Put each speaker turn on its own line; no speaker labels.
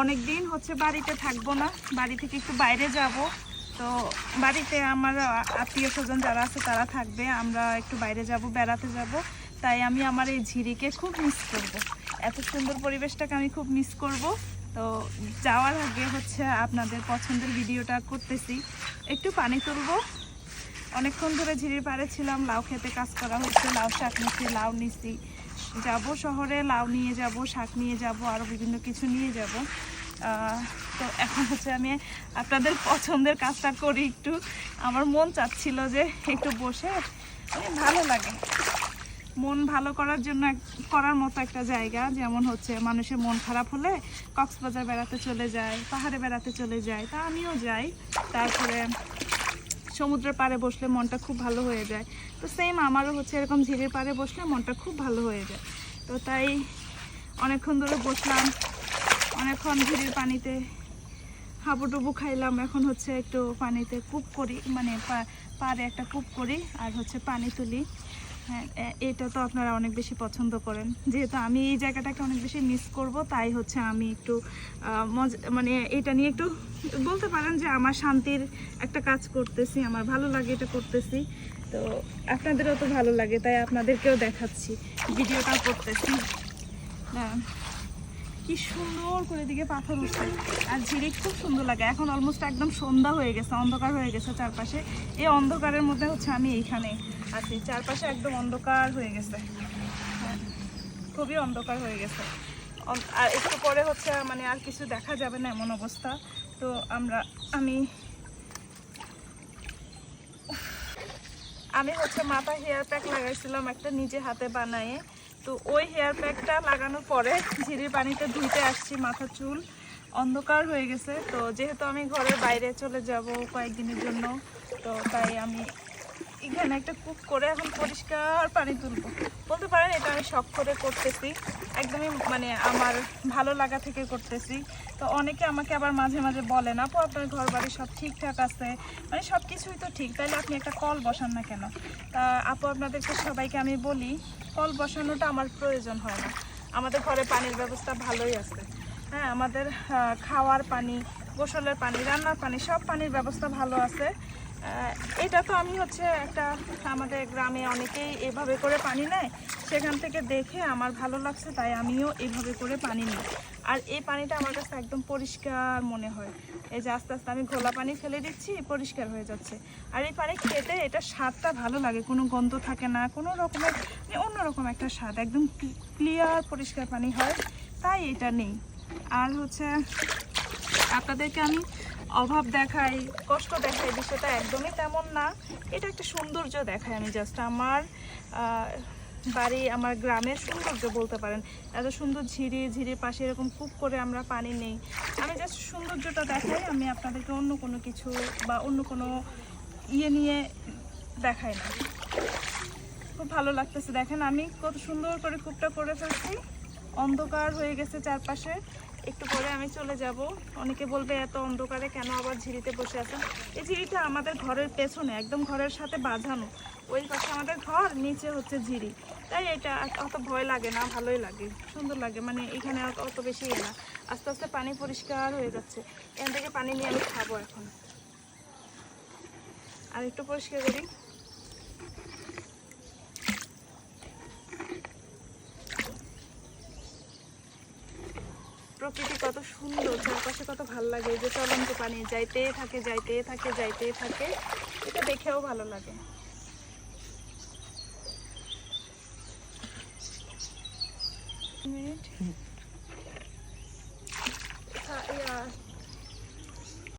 অনেক দিন হচ্ছে বাড়িতে থাকব না, বাড়ি থেকে একটু বাইরে যাব। তো বাড়িতে আমার আত্মীয় স্বজন যারা আছে তারা থাকবে, আমরা একটু বাইরে যাব, বেড়াতে যাব। তাই আমি আমার এই ঝিরিকে খুব মিস করব। এত সুন্দর পরিবেশটাকে আমি খুব মিস করব। তো যাওয়ার আগে হচ্ছে আপনাদের পছন্দের ভিডিওটা করতেছি। একটু পানি তুলবো। অনেকক্ষণ ধরে ঝিরির পাড়ে ছিলাম, লাউ খেতে কাজ করা হচ্ছে, লাউ শাক নিচ্ছি, লাউ নিচ্ছি। যাব শহরে, লাউ নিয়ে যাব, শাক নিয়ে যাব আরও বিভিন্ন কিছু নিয়ে যাব। তো এখন হচ্ছে আমি আপনাদের পছন্দের কাজটা করি একটু। আমার মন চাচ্ছিল যে একটু বসে মানে ভালো লাগে। মন ভালো করার জন্য করার মতো একটা জায়গা, যেমন হচ্ছে মানুষের মন খারাপ হলে কক্সবাজার বেড়াতে চলে যায়, পাহাড়ে বেড়াতে চলে যায়, তা আমিও যাই। তারপরে সমুদ্রের পাড়ে বসলে মনটা খুব ভালো হয়ে যায়। তো সেম আমারও হচ্ছে এরকম ঝিলের পাড়ে বসলে মনটা খুব ভালো হয়ে যায়। তো তাই অনেকক্ষণ ধরে বসলাম, অনেকক্ষণ ঝিরির পানিতে হাবুডুবু খাইলাম। এখন হচ্ছে একটু পানিতে কূপ করি মানে পাড়ে একটা কূপ করি আর হচ্ছে পানি তুলি। হ্যাঁ এটা তো আপনারা অনেক বেশি পছন্দ করেন। যেহেতু আমি এই জায়গাটাকে অনেক বেশি মিস করব, তাই হচ্ছে আমি একটু মানে এটা নিয়ে একটু বলতে পারেন যে আমার শান্তির একটা কাজ করতেছি, আমার ভালো লাগে এটা করতেছি। তো আপনাদেরও তো ভালো লাগে, তাই আপনাদেরকেও দেখাচ্ছি। ভিডিওটা করতেছি। হ্যাঁ। কি সুন্দর করে দিকে পাথর উঠছে। আর ঝিরি খুব সুন্দর লাগে। এখন অলমোস্ট একদম সন্ধ্যা হয়ে গেছে, অন্ধকার হয়ে গেছে চারপাশে। এই অন্ধকারের মধ্যে হচ্ছে আমি এইখানে আছি। চারপাশে একদম অন্ধকার হয়ে গেছে। খুবই অন্ধকার হয়ে গেছে। আর একটু পরে হচ্ছে মানে আর কিছু দেখা যাবে না এমন অবস্থা। তো আমরা, আমি আমি হচ্ছে মাথায় হেয়ার প্যাক লাগাইছিলাম একটা নিজে হাতে বানায়ে। তো ওই হেয়ার প্যাকটা লাগানোর পরে ঝিরির পানিতে ধুইতে আসছি মাথা চুল। অন্ধকার হয়ে গেছে, তো যেহেতু আমি ঘরের বাইরে চলে যাব কয়েকদিনের জন্য, তো তাই আমি এখানে একটা কুক করে এখন পরিষ্কার পানি তুলব। বলতে পারেন এটা আমি শখ করে করতেছি। একদমই মানে আমার ভালো লাগা থেকে করতেছি। তো অনেকে আমাকে আবার মাঝে মাঝে বলেন আপু, আপনার ঘর বাড়ি সব ঠিকঠাক আছে? মানে সব কিছুই তো ঠিক তাহলে আপনি একটা কল বসান না কেন? তা আপু, আপনাদেরকে সবাইকে আমি বলি, কল বসানোটা আমার প্রয়োজন হয় না। আমাদের ঘরে পানির ব্যবস্থা ভালোই আছে। হ্যাঁ আমাদের খাওয়ার পানি, গোসলের পানি, রান্নার পানি, সব পানির ব্যবস্থা ভালো আছে। এটা তো আমি হচ্ছে একটা, আমাদের গ্রামে অনেকেই এভাবে করে পানি নেয়। সেখান থেকে দেখে আমার ভালো লাগছে, তাই আমিও এভাবে করে পানি নিই। আর এই পানিটা আমার কাছে একদম পরিষ্কার মনে হয়। এই যে আস্তে আস্তে আমি ঘোলা পানি ফেলে দিচ্ছি, পরিষ্কার হয়ে যাচ্ছে। আর এই পানি খেতে এটা স্বাদটা ভালো লাগে, কোনো গন্ধ থাকে না, কোনো রকমের মানে অন্যরকম একটা স্বাদ, একদম ক্লিয়ার পরিষ্কার পানি হয়, তাই এটা নেই। আর হচ্ছে, আপনাদেরকে আমি অভাব দেখাই কষ্ট দেখাই বিষয়টা একদমই তেমন না। এটা একটা সৌন্দর্য দেখাই আমি জাস্ট আমার বাড়ি, আমার গ্রামের সৌন্দর্য বলতে পারেন। এত সুন্দর ঝিরি, ঝিরির পাশে এরকম কূপ করে আমরা পানি নেই। আমি জাস্ট সৌন্দর্যটা দেখাই আমি আপনাদেরকে অন্য কোনো কিছু বা অন্য কোনো ইয়ে নিয়ে দেখাই না। খুব ভালো লাগতেছে। দেখেন আমি কত সুন্দর করে কূপটা করে ফেলছি। অন্ধকার হয়ে গেছে চারপাশে। একটু পরে আমি চলে যাব। অনেকে বলবে, এত অন্ধকারে কেন আবার ঝিরিতে বসে আছেন এই ঝিরিটা আমাদের ঘরের পেছনে, একদম ঘরের সাথে বাঁধানো। ওই পাশে আমাদের ঘর, নিচে হচ্ছে ঝিরি। তাই এটা অত ভয় লাগে না, ভালোই লাগে, সুন্দর লাগে। মানে এখানে অত বেশি ইয়ে না। আস্তে আস্তে পানি পরিষ্কার হয়ে যাচ্ছে। এখান থেকে পানি নিয়ে আমি খাব এখন। আর একটু পরিষ্কার করি। প্রকৃতি কত সুন্দর, চারপাশে কত ভালো লাগে যে চলন্ত পানি, যাইতে থাকে যাইতে থাকে যাইতে থাকে, এটা দেখেও ভালো লাগে। মিনিট।